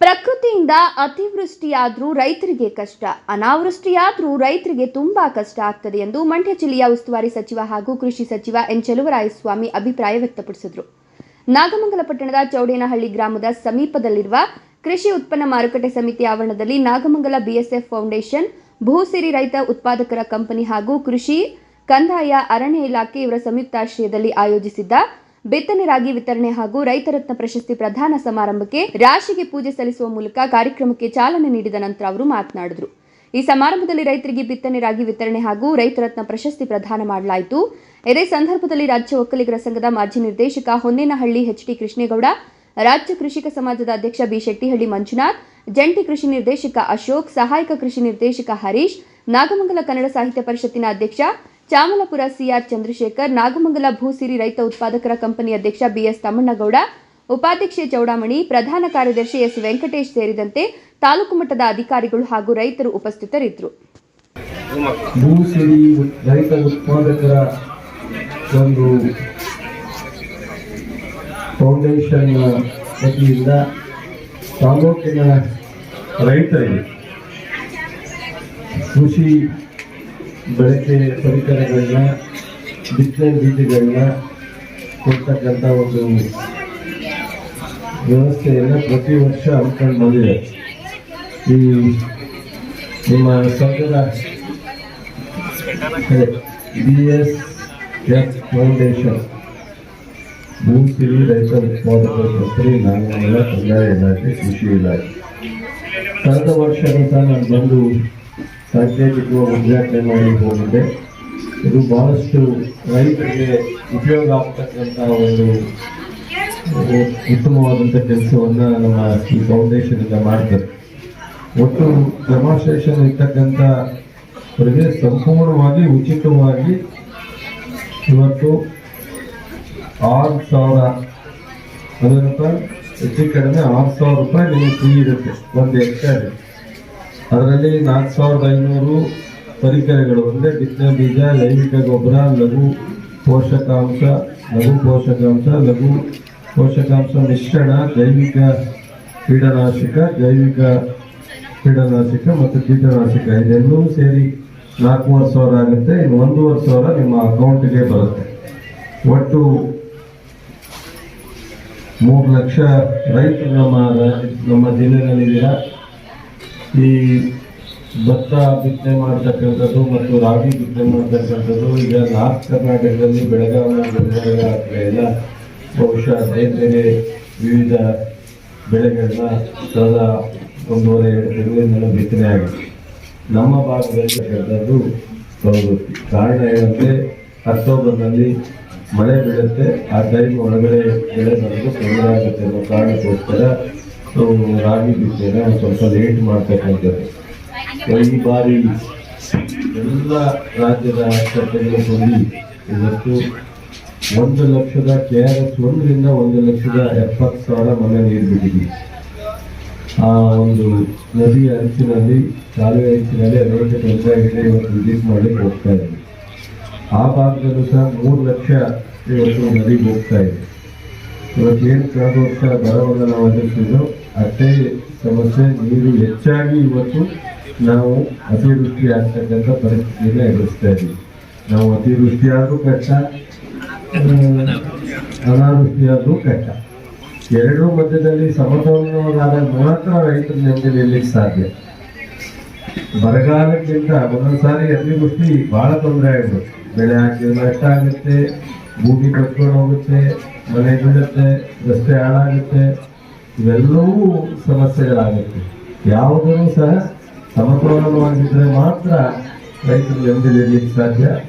ಪ್ರಕೃತಿಯಿಂದ ಅತಿವೃಷ್ಟಿಯಾದರೂ ರೈತರಿಗೆ ಕಷ್ಟ, ಅನಾವೃಷ್ಟಿಯಾದರೂ ರೈತರಿಗೆ ತುಂಬಾ ಕಷ್ಟ ಆಗ್ತದೆ ಎಂದು ಮಂಡ್ಯ ಜಿಲ್ಲೆಯ ಉಸ್ತುವಾರಿ ಸಚಿವ ಹಾಗೂ ಕೃಷಿ ಸಚಿವ ಎನ್ ಚೆಲುವರಾಯಸ್ವಾಮಿ ಅಭಿಪ್ರಾಯ ವ್ಯಕ್ತಪಡಿಸಿದರು. ನಾಗಮಂಗಲ ಪಟ್ಟಣದ ಚೌಡೇನಹಳ್ಳಿ ಗ್ರಾಮದ ಸಮೀಪದಲ್ಲಿರುವ ಕೃಷಿ ಉತ್ಪನ್ನ ಮಾರುಕಟ್ಟೆ ಸಮಿತಿ ಆವರಣದಲ್ಲಿ ನಾಗಮಂಗಲ ಬಿಎಸ್ಎಫ್ ಫೌಂಡೇಶನ್, ಭೂಸಿರಿ ರೈತ ಉತ್ಪಾದಕರ ಕಂಪನಿ ಹಾಗೂ ಕೃಷಿ ಕಂದಾಯ ಅರಣ್ಯ ಇಲಾಖೆ ಇವರ ಸಂಯುಕ್ತಾಶ್ರಯದಲ್ಲಿ ಆಯೋಜಿಸಿದ್ದ ಬಿತ್ತನೆ ರಾಗಿ ವಿತರಣೆ ಹಾಗೂ ರೈತರತ್ನ ಪ್ರಶಸ್ತಿ ಪ್ರದಾನ ಸಮಾರಂಭಕ್ಕೆ ರಾಶಿಗೆ ಪೂಜೆ ಸಲ್ಲಿಸುವ ಮೂಲಕ ಕಾರ್ಯಕ್ರಮಕ್ಕೆ ಚಾಲನೆ ನೀಡಿದ ನಂತರ ಅವರು ಮಾತನಾಡಿದರು. ಈ ಸಮಾರಂಭದಲ್ಲಿ ರೈತರಿಗೆ ಬಿತ್ತನೆ ರಾಗಿ ವಿತರಣೆ ಹಾಗೂ ರೈತರತ್ನ ಪ್ರಶಸ್ತಿ ಪ್ರದಾನ ಮಾಡಲಾಯಿತು. ಇದೇ ಸಂದರ್ಭದಲ್ಲಿ ರಾಜ್ಯ ಒಕ್ಕಲಿಗರ ಸಂಘದ ಮಾಜಿ ನಿರ್ದೇಶಕ ಹೊನ್ನೇನಹಳ್ಳಿ ಎಚ್ಡಿ ಕೃಷ್ಣೇಗೌಡ, ರಾಜ್ಯ ಕೃಷಿಕ ಸಮಾಜದ ಅಧ್ಯಕ್ಷ ಬಿ ಶೆಟ್ಟಿಹಳ್ಳಿ ಮಂಜುನಾಥ್, ಜಂಟಿ ಕೃಷಿ ನಿರ್ದೇಶಕ ಅಶೋಕ್, ಸಹಾಯಕ ಕೃಷಿ ನಿರ್ದೇಶಕ ಹರೀಶ್, ನಾಗಮಂಗಲ ಕನ್ನಡ ಸಾಹಿತ್ಯ ಪರಿಷತ್ತಿನ ಅಧ್ಯಕ್ಷ ಚಾಮಲಪುರ ಸಿಆರ್ ಚಂದ್ರಶೇಖರ್, ನಾಗಮಂಗಲ ಭೂಸಿರಿ ರೈತ ಉತ್ಪಾದಕರ ಕಂಪನಿ ಅಧ್ಯಕ್ಷ ಬಿಎಸ್ ತಮ್ಮಣ್ಣಗೌಡ, ಉಪಾಧ್ಯಕ್ಷೆ ಚೌಡಾಮಣಿ, ಪ್ರಧಾನ ಕಾರ್ಯದರ್ಶಿ ಎಸ್ ವೆಂಕಟೇಶ್ ಸೇರಿದಂತೆ ತಾಲೂಕು ಮಟ್ಟದ ಅಧಿಕಾರಿಗಳು ಹಾಗೂ ರೈತರು ಉಪಸ್ಥಿತರಿದ್ದರು. ಭೂಸಿರಿ ರೈತ ಉತ್ಪಾದಕರ ಒಂದು ಫೌಂಡೇಶನ್ ವತಿಯಿಂದ ತಾಲೂಕಿನ ರೈತರಿಗೆ ಕೃಷಿ ಬಳಕೆ ಪರಿಕರಗಳನ್ನ ಬಿತ್ತನೆ ಬೀಜಗಳನ್ನ ಕೊಡ್ತಕ್ಕಂಥ ಒಂದು ವ್ಯವಸ್ಥೆಯನ್ನು ಪ್ರತಿ ವರ್ಷ ಹಮ್ಮಿಕೊಂಡು ಬಂದಿದೆ ಈ ನಿಮ್ಮ ಸಂಘದ ಬಿ ಎಸ್ ಎಫ್ ಫೌಂಡೇಶನ್ ಭೂಮಿ ರೈತ ಉತ್ಪಾದಕರ ಕಂಪನಿ ನಾಗಮಂಗಲ ಕಂದಾಯ ಇಲಾಖೆ, ಕೃಷಿ ಇಲಾಖೆ. ಕಳೆದ ವರ್ಷ ನಾನು ಬಂದು ಸಾಂಕೇತಿಕವಾಗಿ ಉದ್ಘಾಟನೆ ಮಾಡಿ ಹೋಗಿದೆ. ಇದು ಬಹಳಷ್ಟು ರೈತರಿಗೆ ಉಪಯೋಗ ಆಗ್ತಕ್ಕಂಥ ಒಂದು ಉತ್ತಮವಾದಂಥ ಕೆಲಸವನ್ನು ನಮ್ಮ ಈ ಫೌಂಡೇಶನ್ ಇಂದ ಮಾಡ್ತಾರೆ ಒಟ್ಟು ಡೆಮಾನ್ಸ್ಟ್ರೇಷನ್ ಇರ್ತಕ್ಕಂಥ ಅವರಿಗೆ ಸಂಪೂರ್ಣವಾಗಿ ಉಚಿತವಾಗಿ ಇವತ್ತು ಆರು ಸಾವಿರ ಅದರಪ್ಪ ಹೆಚ್ಚು ಕಡಿಮೆ ಆರು ಸಾವಿರ ರೂಪಾಯಿ ನಿಮಗೆ ಫ್ರೀ ಇರುತ್ತೆ, ಒಂದು ಎಕ್ಸ್ಟ್ರಾ ಅದರಲ್ಲಿ ನಾಲ್ಕು ಸಾವಿರದ ಐನೂರು ಪರಿಕರಗಳು, ಅಂದರೆ ಬಿತ್ತನೆ ಬೀಜ, ಲೈಂಗಿಕ ಗೊಬ್ಬರ, ಲಘು ಪೋಷಕಾಂಶ ಲಘು ಪೋಷಕಾಂಶ ಲಘು ಪೋಷಕಾಂಶ ಮಿಶ್ರಣ, ಜೈವಿಕ ಕೀಟನಾಶಕ ಜೈವಿಕ ಕೀಟನಾಶಕ ಮತ್ತು ಕೀಟನಾಶಕ ಇದೆಲ್ಲವೂ ಸೇರಿ ನಾಲ್ಕೂವರೆ ಸಾವಿರ ಆಗುತ್ತೆ. ಇನ್ನು ಒಂದೂವರೆ ಸಾವಿರ ನಿಮ್ಮ ಅಕೌಂಟಿಗೆ ಬರುತ್ತೆ. ಒಟ್ಟು ಮೂರು ಲಕ್ಷ ರೈತರು ನಮ್ಮ ನಮ್ಮ ಜಿಲ್ಲೆಯಲ್ಲಿದ್ದೀರಾ ಈ ಭತ್ತ ಬಿತ್ತನೆ ಮಾಡ್ತಕ್ಕಂಥದ್ದು ಮತ್ತು ರಾಗಿ ಬಿತ್ತನೆ ಮಾಡ್ತಕ್ಕಂಥದ್ದು ಈಗ ನಾರ್ತ್ ಕರ್ನಾಟಕದಲ್ಲಿ ಬೆಳಗಾವಿ ಎಲ್ಲ ಬಹುಶಃ ಬೇರೆ ವಿವಿಧ ಬೆಳೆಗಳನ್ನ ಸದಾ ಒಂದೂವರೆ, ಎರಡು ತಿಂಗಳಿಂದಲೂ ಬಿತ್ತನೆ ಆಗಿದೆ. ನಮ್ಮ ಭಾಗದಲ್ಲಿರ್ತಕ್ಕಂಥದ್ದು ಹೌದು. ಕಾರಣ ಏನಂದ್ರೆ ಅಕ್ಟೋಬರ್ನಲ್ಲಿ ಮಳೆ ಬೀಳುತ್ತೆ. ಆ ಟೈಮ್ ಒಳಗಡೆ ಬೆಳೆ ಬರೋದು ತೊಂದರೆ ಆಗುತ್ತೆ ಅನ್ನೋ ಕಾರಣಕ್ಕೋಸ್ಕರ ನಾವು ರಾಗಿ ಬಿದ್ದೇನೆ ಸ್ವಲ್ಪ ಲೇಟ್ ಮಾಡ್ತಕ್ಕಂಥದ್ದು ಈ ಬಾರಿ ಎಲ್ಲ ರಾಜ್ಯದ ಆಸ್ಪತ್ರೆಗಳು ಹೊಂದಿ ಇವತ್ತು ಒಂದು ಲಕ್ಷದ ಕೆ ಆರ್ ಎಸ್ ಒಂದರಿಂದ ಒಂದು ಲಕ್ಷದ ಎಪ್ಪತ್ತು ಸಾವಿರ ಮನೆ ನೀರು ಬಿಟ್ಟಿದ್ದೀವಿ ಆ ಒಂದು ನದಿಯ ಅಂಚಿನಲ್ಲಿ ಕಾಲುವೆ ಅಂಚಿನಲ್ಲಿ ಅನೇಕ ಇದೆ ಇವತ್ತು ವಿಸಿಟ್ ಮಾಡಿ ಹೋಗ್ತಾ ಇದ್ದೀವಿ ಆ ಭಾಗದಲ್ಲೂ ಸಹ ಮೂರು ಲಕ್ಷ ಇವತ್ತು ನದಿಗೆ ಹೋಗ್ತಾ ಇದೆ. ಇವತ್ತು ಏನು ಕಳೆದ ವರ್ಷ ಬರವನ್ನು ನಾವು ಎದುರಿಸಿದ್ದು ಅಷ್ಟೇ ಸಮಸ್ಯೆ ನೀರು ಹೆಚ್ಚಾಗಿ ಇವತ್ತು ನಾವು ಅತಿವೃಷ್ಟಿ ಆಗ್ತಕ್ಕಂಥ ಪರಿಸ್ಥಿತಿಯನ್ನು ಎದುರಿಸ್ತಾ ಇದ್ದೀವಿ. ನಾವು ಅತಿವೃಷ್ಟಿ ಆದರೂ ಕಷ್ಟ ಅನಾವೃಷ್ಟಿ ಆದರೂ ಕಷ್ಟ. ಎರಡೂ ಮಧ್ಯದಲ್ಲಿ ಸಮತೋಲನವಾದಾಗ ಮಾತ್ರ ರೈತರು ನೆಮ್ಮದಿ ನಿಲ್ಲಕ್ಕೆ ಸಾಧ್ಯ. ಬರಗಾಲಕ್ಕಿಂತ ಒಂದೊಂದು ಸಾರಿ ಅತಿವೃಷ್ಟಿ ಭಾಳ ತೊಂದರೆ ಆಗ್ಬಿಡುತ್ತೆ ಬೆಳೆ ಹಾಕಿದ್ರೆ ನಷ್ಟ ಆಗುತ್ತೆ ಭೂಮಿ ಕಟ್ಕೊಂಡು ಹೋಗುತ್ತೆ ಮನೆ ಬೀಳುತ್ತೆ ರಸ್ತೆ ಹಾಳಾಗುತ್ತೆ ಇವೆಲ್ಲವೂ ಸಮಸ್ಯೆಗಳಾಗುತ್ತೆ. ಯಾವುದೂ ಸಹ ಸಮತೋಲನವಾಗಿದ್ದರೆ ಮಾತ್ರ ರೈತರು ನೆಮ್ಮದಿ ಸಾಧ್ಯ.